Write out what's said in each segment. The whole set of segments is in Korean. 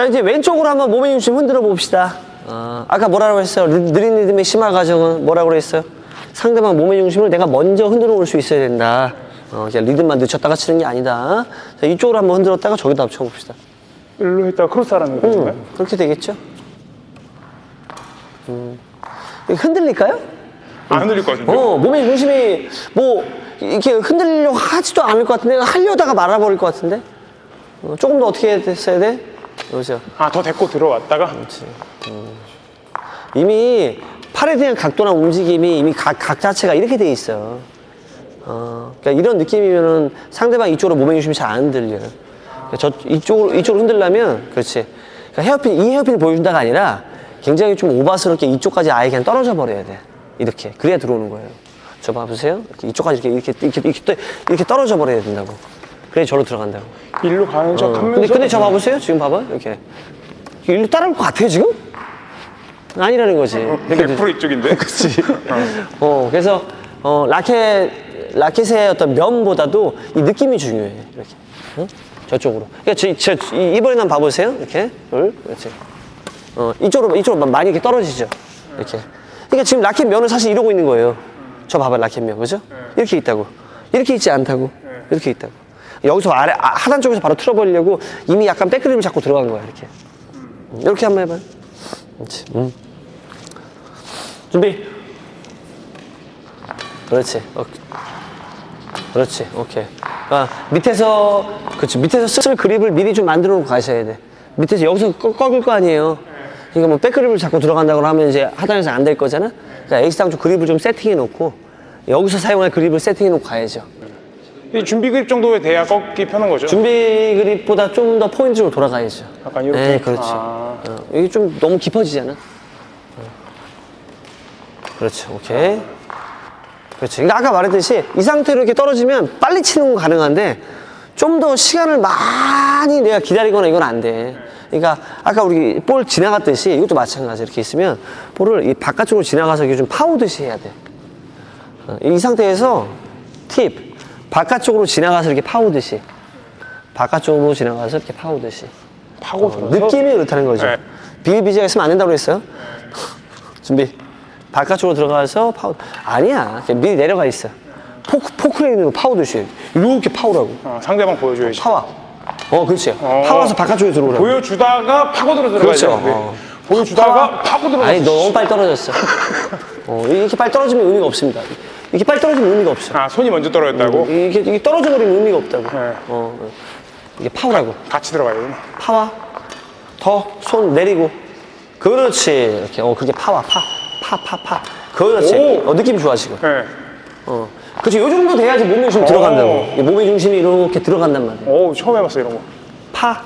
자, 이제 왼쪽으로 한번 몸의 중심 흔들어 봅시다. 어, 아까 뭐라고 했어요? 느- 느린 리듬의 심화 과정은 뭐라고 그랬어요? 상대방 몸의 중심을 내가 먼저 흔들어 올 수 있어야 된다. 어, 그냥 리듬만 늦췄다가 치는 게 아니다. 자, 이쪽으로 한번 흔들었다가 저기다 붙여봅시다. 일로 했다가 크로스 하라는 건가요? 음, 그렇게 되겠죠? 음. 흔들릴까요? 안 흔들릴 것 같은데. 어, 몸의 중심이 뭐 이렇게 흔들려고 하지도 않을 것 같은데 하려다가 말아버릴 것 같은데 어, 조금 더 어떻게 했어야 돼? 여보세요. 아, 더 데리고 들어왔다가. 이미 팔에 대한 각도나 움직임이 이미 각, 각 자체가 이렇게 돼 있어. 어, 그러니까 이런 느낌이면은 상대방 이쪽으로 몸의 중심이 잘 안 흔들려요. 그러니까 저 이쪽으로 이쪽으로 흔들려면 그렇지. 그러니까 헤어핀 이 헤어핀을 보여준다가 아니라 굉장히 좀 오바스럽게 이쪽까지 아예 그냥 떨어져 버려야 돼. 이렇게 그래야 들어오는 거예요. 저 봐보세요. 이렇게 이쪽까지 이렇게 이렇게 이렇게 이렇게, 떠- 이렇게 떨어져 버려야 된다고. 그래 절로 들어간다고. 일로 가는 척 하면서. 어. 근데 근데 저 봐보세요. 지금 봐봐 이렇게 일로 따라올 것 같아요 지금? 아니라는 거지. 이렇게 100% 이쪽인데. 그치. 어, 그래서, 어, 라켓, 라켓의 어떤 면보다도 이 느낌이 중요해. 이렇게. 응? 저쪽으로. 그러니까 저, 저, 이- 이번에 한번 봐보세요. 이렇게. 둘, 그렇지. 어, 이쪽으로, 이쪽으로 많이 이렇게 떨어지죠. 이렇게. 그러니까 지금 라켓 면은 사실 이러고 있는 거예요. 저 봐봐, 라켓 면. 그죠? 이렇게 있다고. 이렇게 있지 않다고. 이렇게 있다고. 여기서 아래, 아, 하단 쪽에서 바로 틀어버리려고 이미 약간 백그립을 잡고 들어간 거야, 이렇게. 이렇게 한번 해봐요. 그렇지. 음. 준비. 그렇지. 어, 그렇지. 오케이. 아, 밑에서, 그렇지. 밑에서 쓸 그립을 미리 좀 만들어 놓고 가셔야 돼. 밑에서 여기서 꺾- 꺾을 거 아니에요. 그러니까 뭐 백그립을 잡고 들어간다고 하면 이제 하단에서 안 될 거잖아? 그러니까 에이스당 쪽 그립을 좀 세팅해 놓고 여기서 사용할 그립을 세팅해 놓고 가야죠. 이 준비 그립 정도에 돼야 꺾기 편한 거죠. 준비 그립보다 좀 더 포인트로 돌아가야죠. 약간 이렇게? 네, 그렇지. 아. 어, 이게 좀 너무 깊어지잖아. 어. 그렇지, 오케이. 그렇지. 그러니까 아까 말했듯이 이 상태로 이렇게 떨어지면 빨리 치는 건 가능한데 좀 더 시간을 많이 내가 기다리거나 이건 안 돼. 그러니까 아까 우리 볼 지나갔듯이 이것도 마찬가지 이렇게 있으면 볼을 이 바깥쪽으로 지나가서 이게 좀 파우듯이 해야 돼. 어, 이 상태에서 팁 바깥쪽으로 지나가서 이렇게 파우듯이 바깥쪽으로 지나가서 이렇게 파우듯이 파고 들어서. 느낌이 그렇다는 거죠. 네. 비일비재가 있으면 안 된다고 그랬어요. 준비. 바깥쪽으로 들어가서 파우. 아니야. 그냥 미리 내려가 있어. 포크, 거 파우듯이. 이렇게 파우라고. 어, 상대방 보여줘야지. 파와. 어, 그렇지. 어. 파와서 바깥쪽에 들어오라고. 보여주다가 파고들어 들어가야 그렇죠. 되는데. 어. 보여주다가 파고 들어가. 아니, 너 너무 빨리 떨어졌어. 어, 이렇게 빨리 떨어지면 의미가 없습니다. 이렇게 빨리 떨어지면 의미가 없어. 아, 손이 먼저 떨어졌다고? 이게, 이게 떨어져 버리면 의미가 없다고. 네. 어, 어. 이게 파우라고. 같이 들어가야 되나? 파와. 더 손 내리고. 그렇지. 이렇게. 어, 그게 파와. 파. 파, 파, 파. 그렇지. 오. 어, 느낌 좋아, 지금. 네. 어. 그렇지. 요 정도 돼야지 몸의 중심 들어간다고. 이 몸의 중심이 이렇게 들어간단 말이야. 오, 처음 해봤어, 이런 거. 파.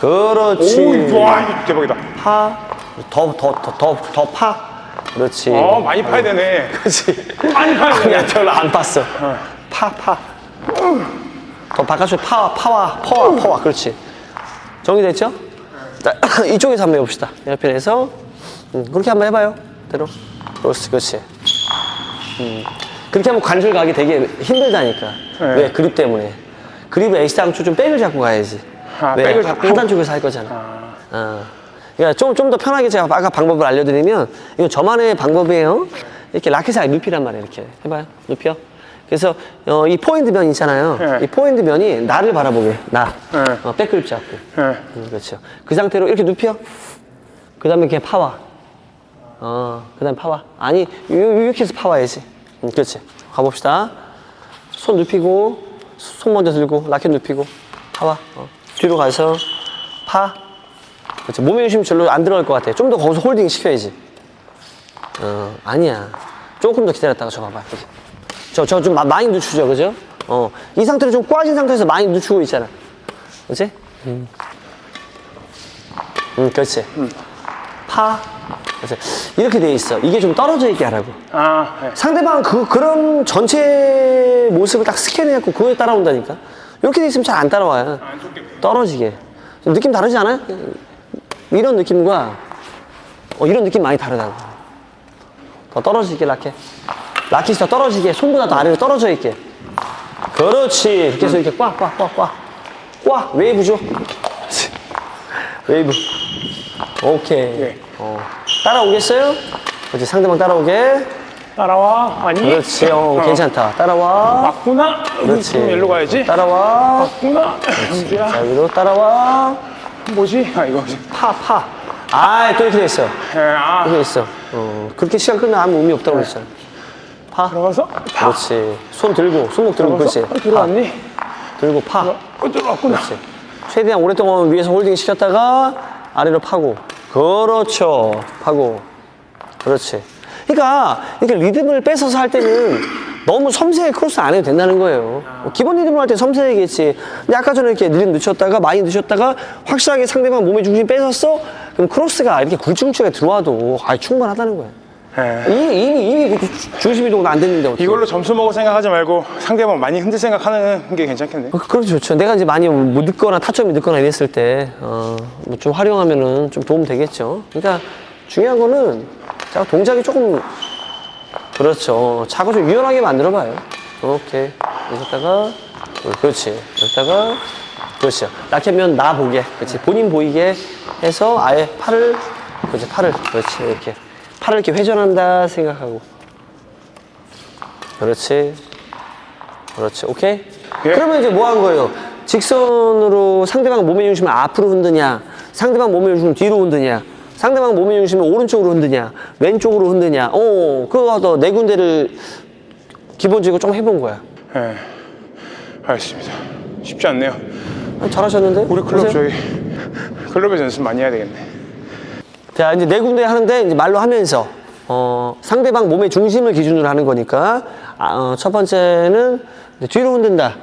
그렇지. 오, 와, 이거 대박이다. 파. 더, 더, 더, 더, 더 파. 그렇지. 어, 많이 파야 되네. 그렇지. 많이 파야 아, 되네. 야, 별로 안 팠어. 파, 파. 더 바깥쪽 파, 파와, 퍼와, 퍼와. 그렇지. 정리됐죠? 자, 이쪽에서 한번 해봅시다. 옆편에서. 음, 그렇게 한번 해봐요. 대로. 그렇지, 그렇지. 음. 그렇게 하면 관절 가기 되게 힘들다니까. 네. 왜? 그립 때문에. 그립을 에이스 당초 좀 백을 잡고 가야지. 아, 왜? 백을 잡고? 하단 쪽에서 할 거잖아. 어. 그러니까 좀, 좀 더 편하게 제가 아까 방법을 알려드리면, 이건 저만의 방법이에요. 이렇게 라켓을 눕히란 말이에요. 이렇게. 해봐요. 눕혀. 그래서, 어, 이 포인트 면 있잖아요. 네. 이 포인트 면이 나를 바라보게. 나. 네. 어, 백그립 잡고. 네. 음, 그렇죠. 그 상태로 이렇게 눕혀. 그 다음에 그냥 파와. 어, 그 다음에 파와. 아니, 요- 이렇게 해서 파와야지. 음, 그렇지. 가봅시다. 손 눕히고, 손 먼저 들고, 라켓 눕히고, 파와. 어. 뒤로 가서, 파. 그렇지. 몸의 중심 절로 안 들어갈 것 같아. 좀 더 거기서 홀딩 시켜야지. 어, 아니야. 조금 더 기다렸다가 저 봐봐. 이렇게. 저, 저 좀 많이 늦추죠, 그죠? 어, 이 상태로 좀 꽈진 상태에서 많이 늦추고 있잖아. 그렇지? 음, 그렇지. 파. 그렇지. 이렇게 돼 있어. 이게 좀 떨어져 있게 하라고. 아, 네. 상대방 그, 그런 전체 모습을 딱 스캔해갖고 그거에 따라온다니까. 이렇게 돼 있으면 잘 안 따라와요. 떨어지게. 좀 느낌 다르지 않아요? 이런 느낌과 어, 이런 느낌 많이 다르다고. 더 떨어지게, 라켓. 라켓이 더 떨어지게, 손보다 더 아래로 떨어져 있게. 그렇지. 이렇게 해서 이렇게 꽉, 꽉, 꽉, 꽉. 꽉, 웨이브죠. 웨이브. 오케이. 예. 어. 따라오겠어요? 그렇지, 상대방 따라오게. 따라와. 아니. 그렇지, 어, 어. 괜찮다. 따라와. 맞구나. 그렇지. 그럼 일로 가야지. 따라와. 맞구나. 자. 위로 따라와. 뭐지? 아, 이거. 파, 파. 아, 또 이렇게 돼 있어. 예, 아. 이렇게 있어. 어, 그렇게 시간 끌면 아무 의미 없다고 그랬잖아. 파. 들어가서. 파. 그렇지. 손 들고, 손목 들고, 들어가서. 그렇지. 어, 들어왔니? 파. 들고 파. 어, 들어왔구나. 그렇지. 최대한 오랫동안 위에서 홀딩 시켰다가 아래로 파고. 그렇죠. 파고. 그렇지. 그러니까 이렇게 리듬을 뺏어서 할 때는 너무 섬세하게 크로스 안 해도 된다는 거예요. 뭐 기본 리듬을 할때 섬세하겠지. 근데 아까 전에 이렇게 리듬 늦췄다가 많이 늦췄다가 확실하게 상대방 몸의 중심 뺏었어? 그럼 크로스가 이렇게 굴중치게 들어와도 아 충분하다는 거예요. 예. 이미 이미 이미 그 주- 중심 이동도 안 됐는데 어떻게? 이걸로 점수 먹을 생각하지 말고 상대방 많이 흔들 생각하는 게 괜찮겠네. 그, 그렇죠, 좋죠. 내가 이제 많이 뭐 늦거나 타점이 늦거나 이랬을 때, 어, 뭐좀 활용하면은 좀 도움 되겠죠. 그러니까 중요한 거는, 자, 동작이 조금, 그렇죠. 자꾸 좀 유연하게 만들어봐요. 오케이. 여기다가, 그렇지. 여기다가, 그렇죠. 낙하면 나 보게. 그렇지. 본인 보이게 해서 아예 팔을, 그렇지. 팔을, 그렇지. 이렇게. 팔을 이렇게 회전한다 생각하고. 그렇지. 그렇지. 오케이? 예. 그러면 이제 뭐 한 거예요? 직선으로 상대방 몸의 중심을 앞으로 흔드냐, 상대방 몸의 중심을 뒤로 흔드냐, 상대방 몸의 중심을 오른쪽으로 흔드냐, 왼쪽으로 흔드냐, 어, 그거 더네 군데를 기본적으로 좀 해본 거야. 예. 알겠습니다. 쉽지 않네요. 어, 잘하셨는데? 우리 클럽 보세요. 저희 클럽에서 연습 많이 해야 되겠네. 자, 이제 네 군데 하는데 이제 말로 하면서 어, 상대방 몸의 중심을 기준으로 하는 거니까 아, 어, 첫 번째는 뒤로 흔든다,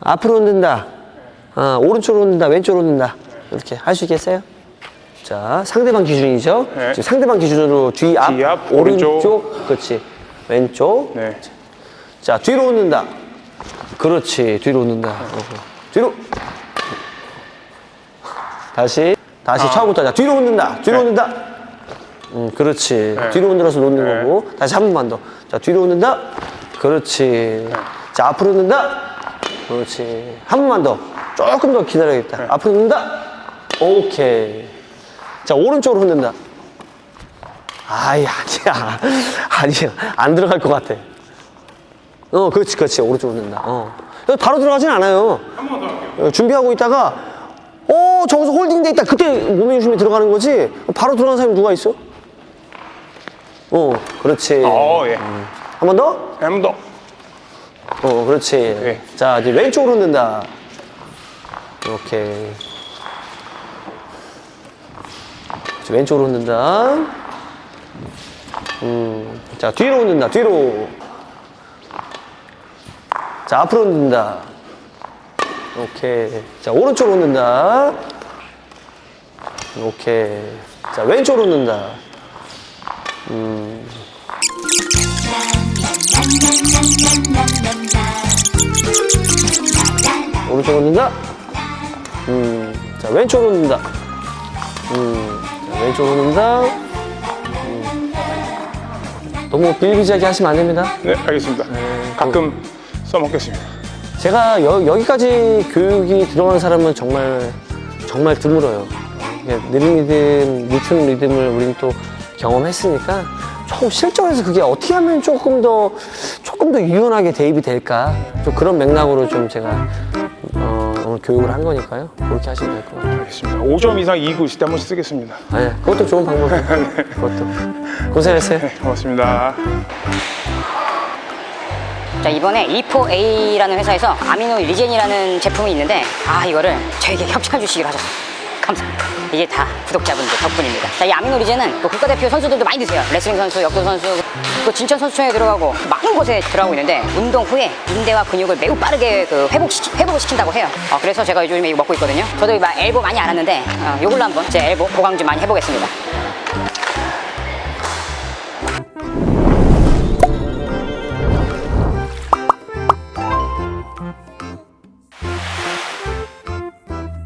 앞으로 흔든다, 어, 오른쪽으로 흔든다, 왼쪽으로 흔든다 이렇게 할 수 있겠어요? 자, 상대방 기준이죠. 네. 지금 상대방 기준으로 뒤, 앞, 뒤, 앞, 오른쪽, 오른쪽. 그렇지, 왼쪽. 네. 자, 뒤로 흔든다. 그렇지, 뒤로 흔든다. 어허. 뒤로. 다시, 다시 처음부터. 자, 뒤로 흔든다. 뒤로 아. 네. 흔든다. 음, 그렇지. 네. 뒤로 흔들어서 놓는 네. 거고. 다시 한 번만 더. 자, 뒤로 흔든다. 그렇지. 네. 자, 앞으로 흔든다. 그렇지. 한 번만 더. 조금 더 기다려야겠다. 네. 앞으로 흔든다. 오케이. 자, 오른쪽으로 흔든다. 아이, 아니야. 아니야. 안 들어갈 것 같아. 어, 그렇지, 그렇지. 오른쪽으로 넣는다. 어. 바로 들어가진 않아요. 한번더 할게요. 준비하고 있다가, 어, 저기서 홀딩돼 있다. 그때 몸의 중심이 들어가는 거지. 바로 들어가는 사람이 누가 있어? 어, 그렇지. 어, 예. 한 번 더? 한 번 더. 어, 그렇지. 네. 자, 이제 왼쪽으로 흔든다. 이렇게. 그렇지, 왼쪽으로 흔든다. 음, 자, 뒤로 흔든다. 뒤로. 자, 앞으로 흔든다. 오케이. 자, 오른쪽으로 흔든다. 오케이. 자, 왼쪽으로 흔든다. 오른쪽으로 흔든다. 음, 자, 왼쪽으로 흔든다. 음, 자, 왼쪽으로 흔든다. 음. 너무 빌비지하게 하시면 안 됩니다. 네, 알겠습니다. 가끔 써먹겠습니다. 제가 여, 여기까지 교육이 들어간 사람은 정말 정말 드물어요. 그냥 느린 리듬, 늦춘 리듬을 우리는 또 경험했으니까 조금 실전에서 그게 어떻게 하면 조금 더 조금 더 유연하게 대입이 될까 좀 그런 맥락으로 좀 제가 교육을 한 거니까요. 그렇게 하시면 될 것 같아요. 알겠습니다. 5점 이상 이기고 있을 때 한 번씩 쓰겠습니다. 아, 예. 그것도 좋은 방법이에요. 그것도 고생했어요. 네, 고맙습니다. 자 이번에 E4A라는 회사에서 아미노 리젠이라는 제품이 있는데 아 이거를 저에게 협찬해 주시기로 하셨어요 감사합니다. 이게 다 구독자분들 덕분입니다. 자 이 아미노 리젠은 그 국가대표 선수들도 많이 드세요. 레슬링 선수, 역도 선수 그 진천 선수촌에 들어가고 많은 곳에 들어가고 있는데 운동 후에 인대와 근육을 매우 빠르게 그 회복시키, 회복을 시킨다고 해요. 어, 그래서 제가 요즘에 이거 먹고 있거든요. 저도 막 엘보 많이 안 왔는데 어, 요걸로 한번 제 엘보 보강 좀 많이 해보겠습니다